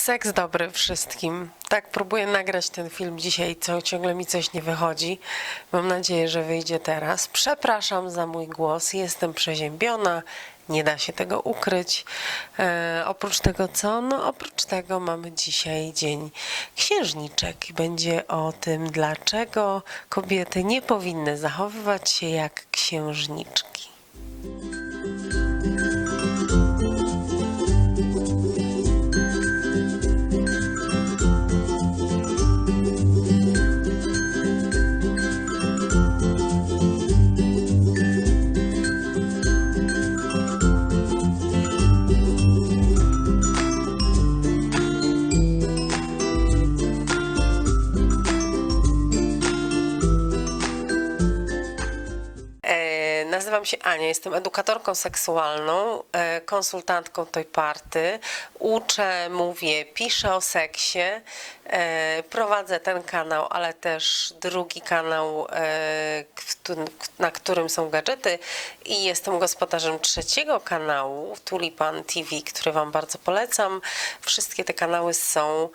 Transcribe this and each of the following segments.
Seks dobry wszystkim. Tak, próbuję nagrać ten film dzisiaj, co ciągle mi coś nie wychodzi. Mam nadzieję, że wyjdzie teraz. Przepraszam za mój głos, jestem przeziębiona, nie da się tego ukryć. E, oprócz tego co? No oprócz tego mamy dzisiaj dzień księżniczek i będzie o tym, dlaczego kobiety nie powinny zachowywać się jak księżniczki. Ania, jestem edukatorką seksualną, e, konsultantką tej party. Uczę, mówię, piszę o seksie. e, Prowadzę ten kanał, ale też drugi kanał, e, na którym są gadżety. I jestem gospodarzem trzeciego kanału, Tulipan TV, który Wam bardzo polecam. Wszystkie te kanały są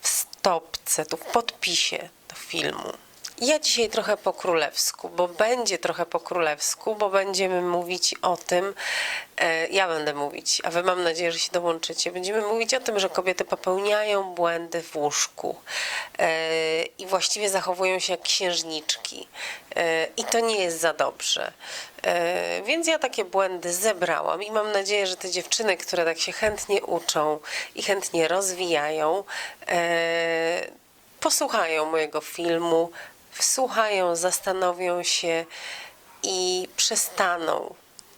w stopce, tu w podpisie do filmu. Ja dzisiaj trochę po królewsku, bo będzie trochę po królewsku, bo będziemy mówić o tym, e, ja będę mówić, a wy mam nadzieję, że się dołączycie. Będziemy mówić o tym, że kobiety popełniają błędy w łóżku e, i właściwie zachowują się jak księżniczki. E, I to nie jest za dobrze. Więc ja takie błędy zebrałam i mam nadzieję, że te dziewczyny, które tak się chętnie uczą i chętnie rozwijają, posłuchają mojego filmu, wsłuchają, zastanowią się i przestaną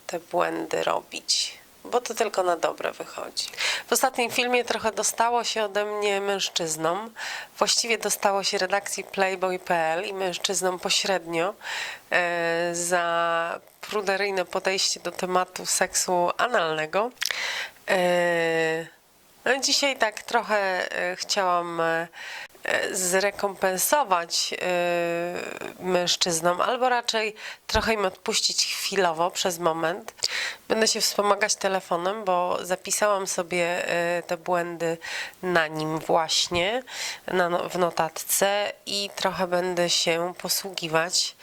te błędy robić, bo to tylko na dobre wychodzi. W ostatnim filmie trochę dostało się ode mnie mężczyznom, właściwie dostało się redakcji Playboy.pl i mężczyznom pośrednio e, za pruderyjne podejście do tematu seksu analnego. No dzisiaj tak trochę e, chciałam e, e, zrekompensować mężczyznom, albo raczej trochę im odpuścić chwilowo przez moment. Będę się wspomagać telefonem, bo zapisałam sobie te błędy na nim właśnie, na, w notatce i trochę będę się posługiwać.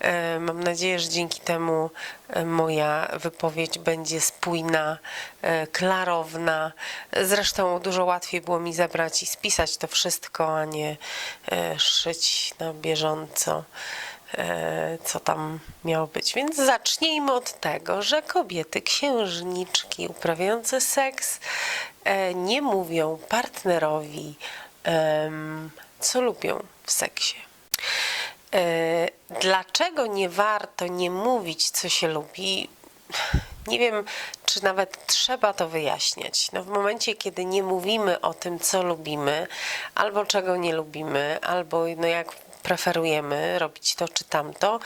E, Mam nadzieję, że dzięki temu e, moja wypowiedź będzie spójna, e, klarowna. Zresztą dużo łatwiej było mi zebrać i spisać to wszystko, a nie szyć na bieżąco, co tam miało być. Więc zacznijmy od tego, że kobiety, księżniczki uprawiające seks nie mówią partnerowi, co lubią w seksie. E, Dlaczego nie warto nie mówić, co się lubi? Nie wiem, czy nawet trzeba to wyjaśniać. No w momencie, kiedy nie mówimy o tym, co lubimy, albo czego nie lubimy, albo no jak preferujemy robić to czy tamto,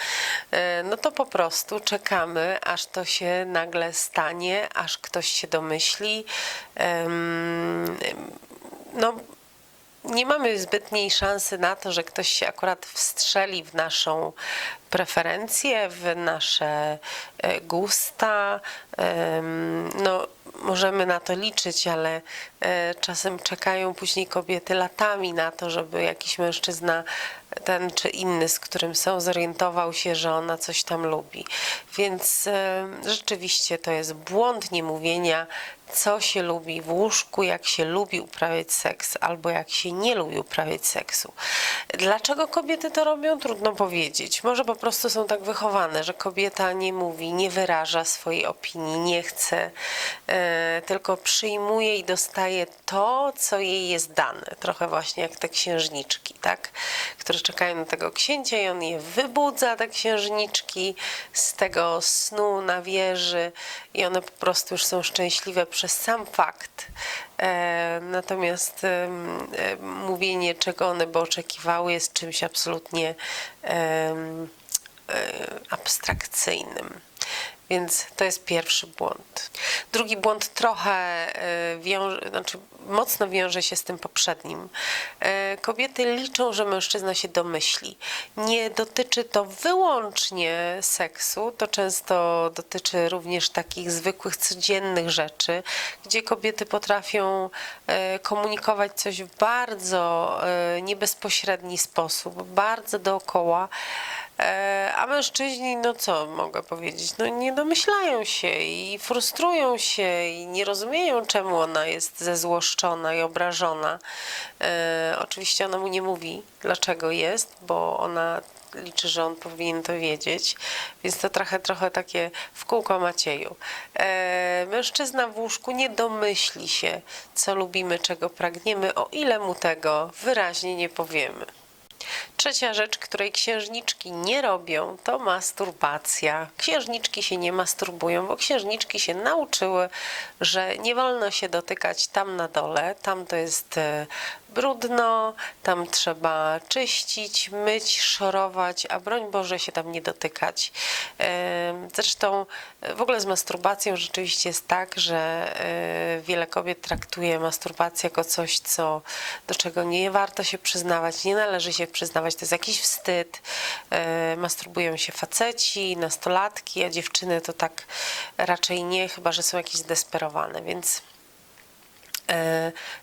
e, no to po prostu czekamy, aż to się nagle stanie, aż ktoś się domyśli. No, nie mamy zbytniej szansy na to, że ktoś się akurat wstrzeli w naszą preferencję, w nasze e, gusta. No, możemy na to liczyć, ale e, czasem czekają później kobiety latami na to, żeby jakiś mężczyzna, ten czy inny, z którym są, zorientował się, że ona coś tam lubi. Więc e, rzeczywiście to jest błąd niemówienia, co się lubi w łóżku, jak się lubi uprawiać seks, albo jak się nie lubi uprawiać seksu. Dlaczego kobiety to robią? Trudno powiedzieć. Może po prostu są tak wychowane, że kobieta nie mówi, nie wyraża swojej opinii, nie chce, e, tylko przyjmuje i dostaje to, co jej jest dane. Trochę właśnie jak te księżniczki, tak? Które czekają na tego księcia i on je wybudza, te księżniczki, z tego snu na wieży i one po prostu już są szczęśliwe przez sam fakt. E, natomiast e, mówienie, czego one by oczekiwały, jest czymś absolutnie e, abstrakcyjnym. Więc to jest pierwszy błąd. Drugi błąd trochę y, wiąże, znaczy mocno wiąże się z tym poprzednim. Y, Kobiety liczą, że mężczyzna się domyśli. Nie dotyczy to wyłącznie seksu, to często dotyczy również takich zwykłych, codziennych rzeczy, gdzie kobiety potrafią y, komunikować coś w bardzo niebezpośredni sposób, bardzo dookoła. E, A mężczyźni, no co mogę powiedzieć, no nie domyślają się i frustrują się i nie rozumieją, czemu ona jest zezłoszczona i obrażona. E, oczywiście ona mu nie mówi, dlaczego jest, bo ona liczy, że on powinien to wiedzieć, więc to trochę, trochę takie w kółko Macieju. E, mężczyzna w łóżku nie domyśli się, co lubimy, czego pragniemy, o ile mu tego wyraźnie nie powiemy. Trzecia rzecz, której księżniczki nie robią, to masturbacja. Księżniczki się nie masturbują, bo księżniczki się nauczyły, że nie wolno się dotykać tam na dole, tam to jest e, brudno, tam trzeba czyścić, myć, szorować, a broń Boże się tam nie dotykać. Zresztą e, w ogóle z masturbacją rzeczywiście jest tak, że e, wiele kobiet traktuje masturbację jako coś, co, do czego nie warto się przyznawać, nie należy się przyznawać, to jest jakiś wstyd. E, Masturbują się faceci, nastolatki, a dziewczyny to tak raczej nie, chyba że są jakieś zdesperowane, więc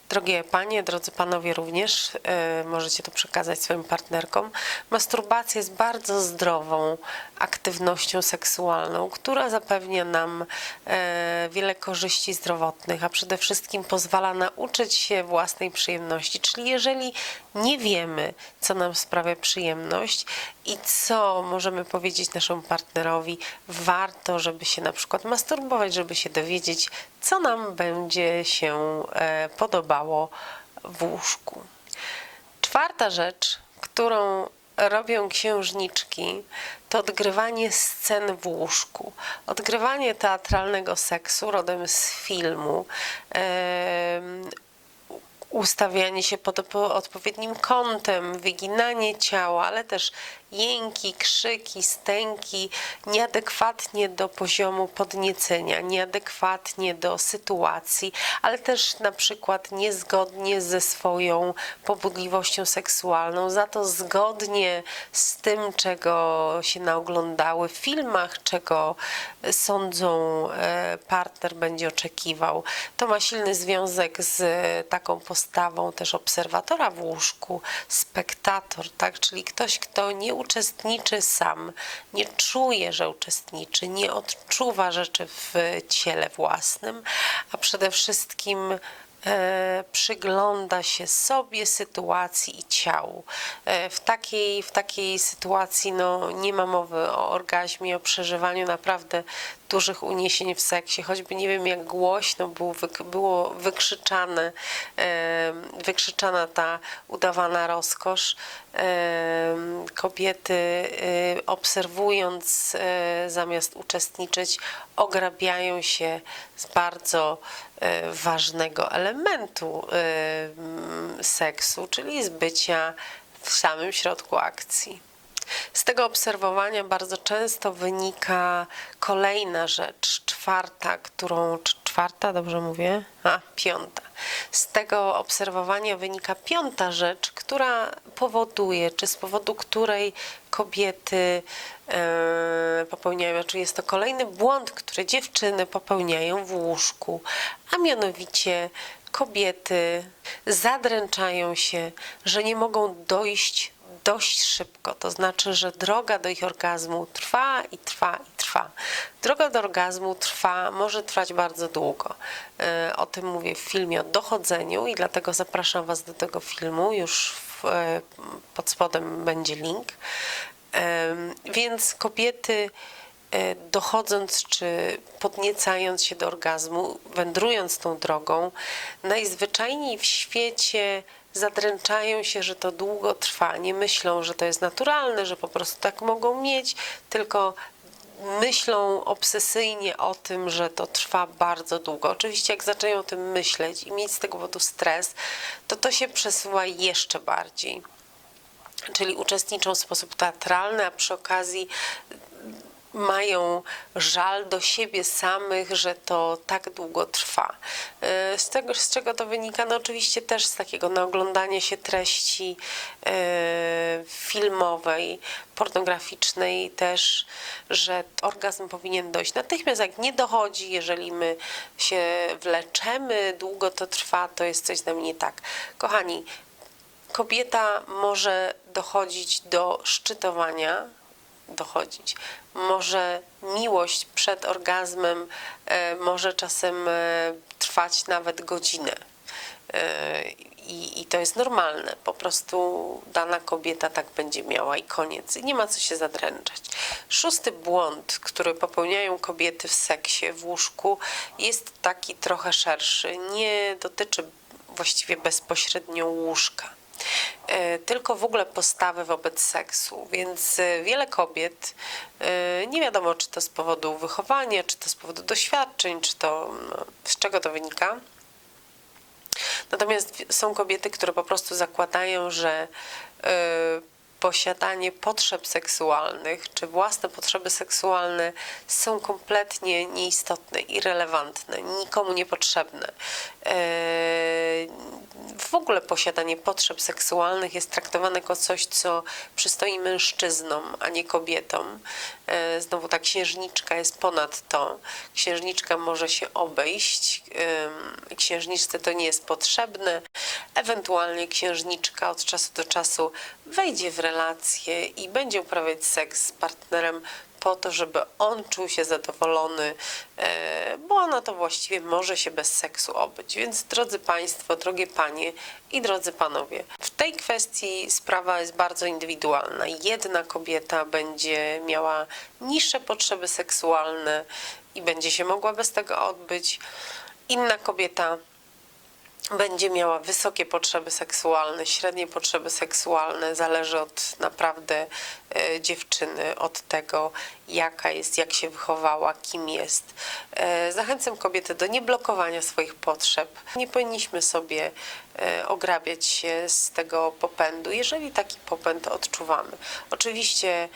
Drogie panie, drodzy panowie również, e, możecie to przekazać swoim partnerkom. Masturbacja jest bardzo zdrową aktywnością seksualną, która zapewnia nam e, wiele korzyści zdrowotnych, a przede wszystkim pozwala nauczyć się własnej przyjemności. Czyli jeżeli nie wiemy, co nam sprawia przyjemność i co możemy powiedzieć naszemu partnerowi, warto, żeby się na przykład masturbować, żeby się dowiedzieć, co nam będzie się e, podobało w łóżku. Czwarta rzecz, którą robią księżniczki, to odgrywanie scen w łóżku. Odgrywanie teatralnego seksu rodem z filmu. em, ustawianie się pod po- odpowiednim kątem, wyginanie ciała, ale też jęki, krzyki, stęki, nieadekwatnie do poziomu podniecenia, nieadekwatnie do sytuacji, ale też na przykład niezgodnie ze swoją pobudliwością seksualną, za to zgodnie z tym, czego się naoglądały w filmach, czego sądzą e, partner będzie oczekiwał. To ma silny związek z taką postawą też obserwatora w łóżku, spektator, tak? czyli ktoś, kto nie uczestniczy sam, nie czuje, że uczestniczy, nie odczuwa rzeczy w ciele własnym, a przede wszystkim e, przygląda się sobie, sytuacji i ciału. E, w, takiej, w takiej sytuacji no, nie ma mowy o orgazmie, o przeżywaniu naprawdę dużych uniesień w seksie, choćby nie wiem jak głośno było, było wykrzyczane, wykrzyczana ta udawana rozkosz. Kobiety e, obserwując e, zamiast uczestniczyć ograbiają się z bardzo e, ważnego elementu seksu, czyli z bycia w samym środku akcji. Z tego obserwowania bardzo często wynika kolejna rzecz, czwarta, którą. Czwarta, dobrze mówię? A, piąta. Z tego obserwowania wynika piąta rzecz, która powoduje, czy z powodu której kobiety e, popełniają, czy jest to kolejny błąd, który dziewczyny popełniają w łóżku, a mianowicie kobiety zadręczają się, że nie mogą dojść dość szybko. To znaczy, że droga do ich orgazmu trwa i trwa i trwa. Droga do orgazmu trwa, może trwać bardzo długo. E, O tym mówię w filmie o dochodzeniu i dlatego zapraszam Was do tego filmu. Już e, pod spodem będzie link. Em, Więc kobiety dochodząc czy podniecając się do orgazmu, wędrując tą drogą, najzwyczajniej w świecie zadręczają się, że to długo trwa. Nie myślą, że to jest naturalne, że po prostu tak mogą mieć, tylko myślą obsesyjnie o tym, że to trwa bardzo długo. Oczywiście jak zaczynają o tym myśleć i mieć z tego powodu stres, to to się przesuwa jeszcze bardziej czyli uczestniczą w sposób teatralny, a przy okazji mają żal do siebie samych, że to tak długo trwa. E, Z tego, z czego to wynika? No oczywiście też z takiego naoglądania się treści e, filmowej, pornograficznej też, że orgazm powinien dojść natychmiast, jak nie dochodzi, jeżeli my się wleczemy, długo to trwa, to jest coś z nami nie tak. Kochani, kobieta może dochodzić do szczytowania, dochodzić. Może miłość przed orgazmem e, może czasem e, trwać nawet godzinę. E, I, I to jest normalne. Po prostu dana kobieta tak będzie miała i koniec. I nie ma co się zadręczać. Szósty błąd, który popełniają kobiety w seksie, w łóżku, jest taki trochę szerszy. Nie dotyczy właściwie bezpośrednio łóżka tylko w ogóle postawy wobec seksu. Więc e, wiele kobiet, e, nie wiadomo czy to z powodu wychowania, czy to z powodu doświadczeń, czy to z czego to wynika. Natomiast są kobiety, które po prostu zakładają, że posiadanie potrzeb seksualnych czy własne potrzeby seksualne są kompletnie nieistotne, irrelevantne, nikomu niepotrzebne. W ogóle posiadanie potrzeb seksualnych jest traktowane jako coś, co przystoi mężczyznom, a nie kobietom. E, Znowu ta księżniczka jest ponad to. Księżniczka może się obejść. Księżniczce to nie jest potrzebne. Ewentualnie księżniczka od czasu do czasu wejdzie w relację i będzie uprawiać seks z partnerem po to, żeby on czuł się zadowolony, e, bo ona to właściwie może się bez seksu obyć. Więc drodzy Państwo, drogie Panie i drodzy Panowie, w tej kwestii sprawa jest bardzo indywidualna. Jedna kobieta będzie miała niższe potrzeby seksualne i będzie się mogła bez tego odbyć. Inna kobieta będzie miała wysokie potrzeby seksualne, średnie potrzeby seksualne, zależy od naprawdę e, dziewczyny, od tego, jaka jest, jak się wychowała, kim jest. E, zachęcam kobiety do nieblokowania swoich potrzeb. Nie powinniśmy sobie e, ograbiać się z tego popędu, jeżeli taki popęd odczuwamy. Oczywiście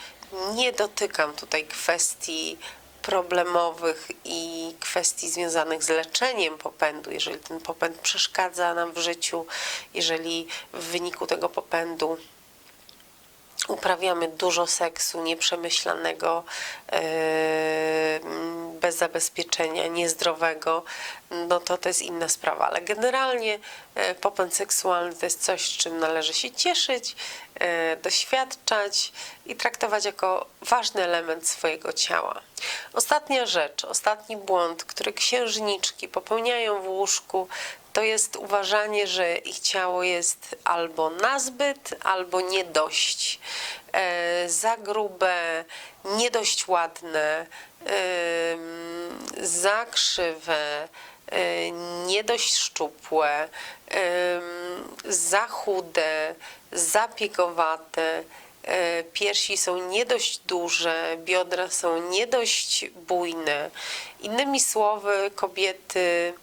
nie dotykam tutaj kwestii problemowych i kwestii związanych z leczeniem popędu, jeżeli ten popęd przeszkadza nam w życiu, jeżeli w wyniku tego popędu uprawiamy dużo seksu nieprzemyślanego, mm, bez zabezpieczenia, niezdrowego, no to to jest inna sprawa. Ale generalnie e, popęd seksualny to jest coś, czym należy się cieszyć, e, doświadczać i traktować jako ważny element swojego ciała. Ostatnia rzecz, ostatni błąd, który księżniczki popełniają w łóżku, to jest uważanie, że ich ciało jest albo nazbyt, albo nie dość. E, za grube, nie dość ładne, em, za krzywe, e, nie dość szczupłe, za chude, zapiegowate. E, Piersi są nie dość duże, biodra są nie dość bujne. Innymi słowy, kobiety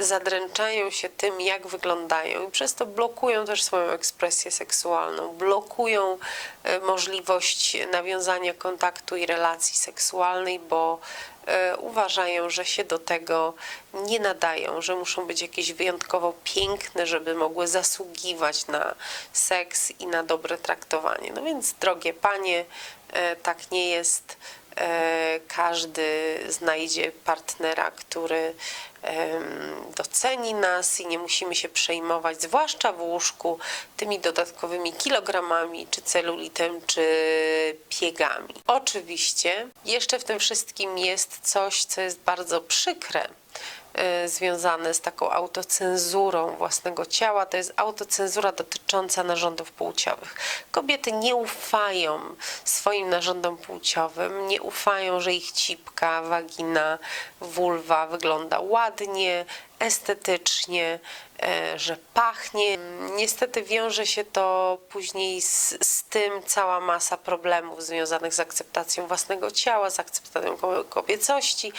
zadręczają się tym, jak wyglądają i przez to blokują też swoją ekspresję seksualną, blokują e, możliwość nawiązania kontaktu i relacji seksualnej, bo e, uważają, że się do tego nie nadają, że muszą być jakieś wyjątkowo piękne, żeby mogły zasługiwać na seks i na dobre traktowanie. No więc, drogie panie, e, tak nie jest. E, Każdy znajdzie partnera, który doceni nas i nie musimy się przejmować, zwłaszcza w łóżku, tymi dodatkowymi kilogramami, czy celulitem, czy piegami. Oczywiście jeszcze w tym wszystkim jest coś, co jest bardzo przykre e, związane z taką autocenzurą własnego ciała, to jest autocenzura dotycząca narządów płciowych. Kobiety nie ufają swoim narządom płciowym, nie ufają, że ich cipka, wagina, vulwa wygląda ładnie, estetycznie, e, że pachnie. Niestety wiąże się to później z, z tym cała masa problemów związanych z akceptacją własnego ciała, z akceptacją ko- kobiecości.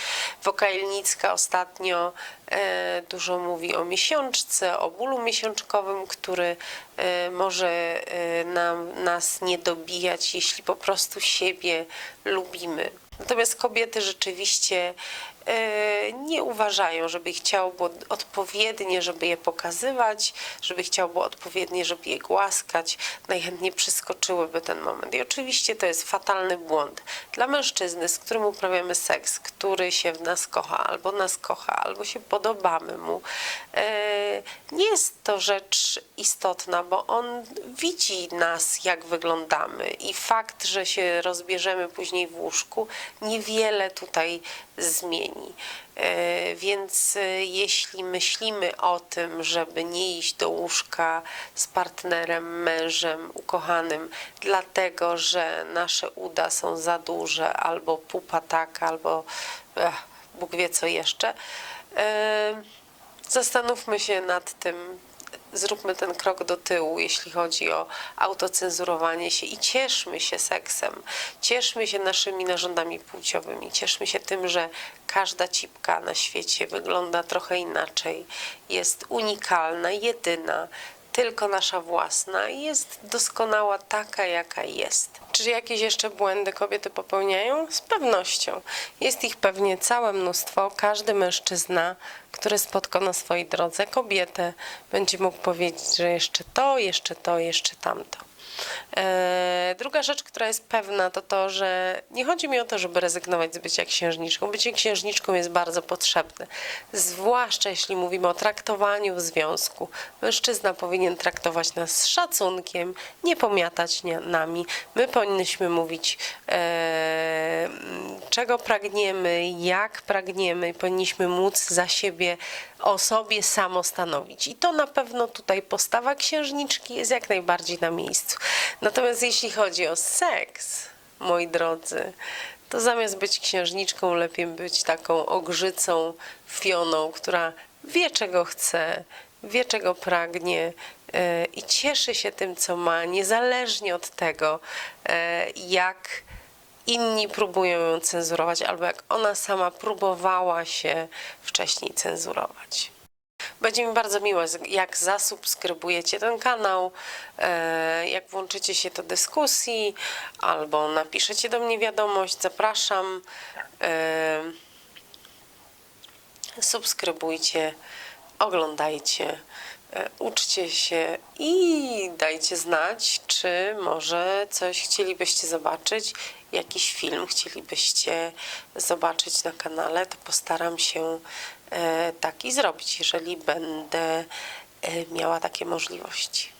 Wokalnicka ostatnio e, dużo mówi o miesiączce, o bólu miesiączkowym, który e, może nam, nas nie dobijać, jeśli po prostu siebie lubimy. Natomiast kobiety rzeczywiście nie uważają, żeby ich ciało było odpowiednie, żeby je pokazywać, żeby ich ciało było odpowiednie, żeby je głaskać. Najchętniej przeskoczyłyby ten moment. I oczywiście to jest fatalny błąd. Dla mężczyzny, z którym uprawiamy seks, który się w nas kocha, albo nas kocha, albo się podobamy mu, e, nie jest to rzecz istotna, bo on widzi nas, jak wyglądamy i fakt, że się rozbierzemy później w łóżku, niewiele tutaj zmieni. E, Więc e, jeśli myślimy o tym, żeby nie iść do łóżka z partnerem, mężem, ukochanym, dlatego że nasze uda są za duże, albo pupa taka, albo ech, Bóg wie co jeszcze, e, zastanówmy się nad tym, zróbmy ten krok do tyłu, jeśli chodzi o autocenzurowanie się i cieszmy się seksem, cieszmy się naszymi narządami płciowymi, cieszmy się tym, że każda cipka na świecie wygląda trochę inaczej, jest unikalna, jedyna, tylko nasza własna i jest doskonała taka, jaka jest. Czy jakieś jeszcze błędy kobiety popełniają? Z pewnością. Jest ich pewnie całe mnóstwo. Każdy mężczyzna, który spotka na swojej drodze kobietę, będzie mógł powiedzieć, że jeszcze to, jeszcze to, jeszcze tamto. Eee, druga rzecz, która jest pewna, to to, że nie chodzi mi o to, żeby rezygnować z bycia księżniczką. Bycie księżniczką jest bardzo potrzebne, zwłaszcza jeśli mówimy o traktowaniu w związku. Mężczyzna powinien traktować nas z szacunkiem, nie pomiatać nami. My powinnyśmy mówić, eee, czego pragniemy, jak pragniemy, powinniśmy móc za siebie o sobie samo stanowić. I to na pewno tutaj postawa księżniczki jest jak najbardziej na miejscu. Natomiast jeśli chodzi o seks, moi drodzy, to zamiast być księżniczką, lepiej być taką ogrzycą, fioną, która wie czego chce, wie czego pragnie e, i cieszy się tym, co ma, niezależnie od tego, e, jak inni próbują ją cenzurować, albo jak ona sama próbowała się wcześniej cenzurować. Będzie mi bardzo miło, jak zasubskrybujecie ten kanał, e, jak włączycie się do dyskusji, albo napiszecie do mnie wiadomość. Zapraszam. E, Subskrybujcie, oglądajcie, e, uczcie się i dajcie znać, czy może coś chcielibyście zobaczyć, jakiś film chcielibyście zobaczyć na kanale, to postaram się e, taki zrobić, jeżeli będę e, miała takie możliwości.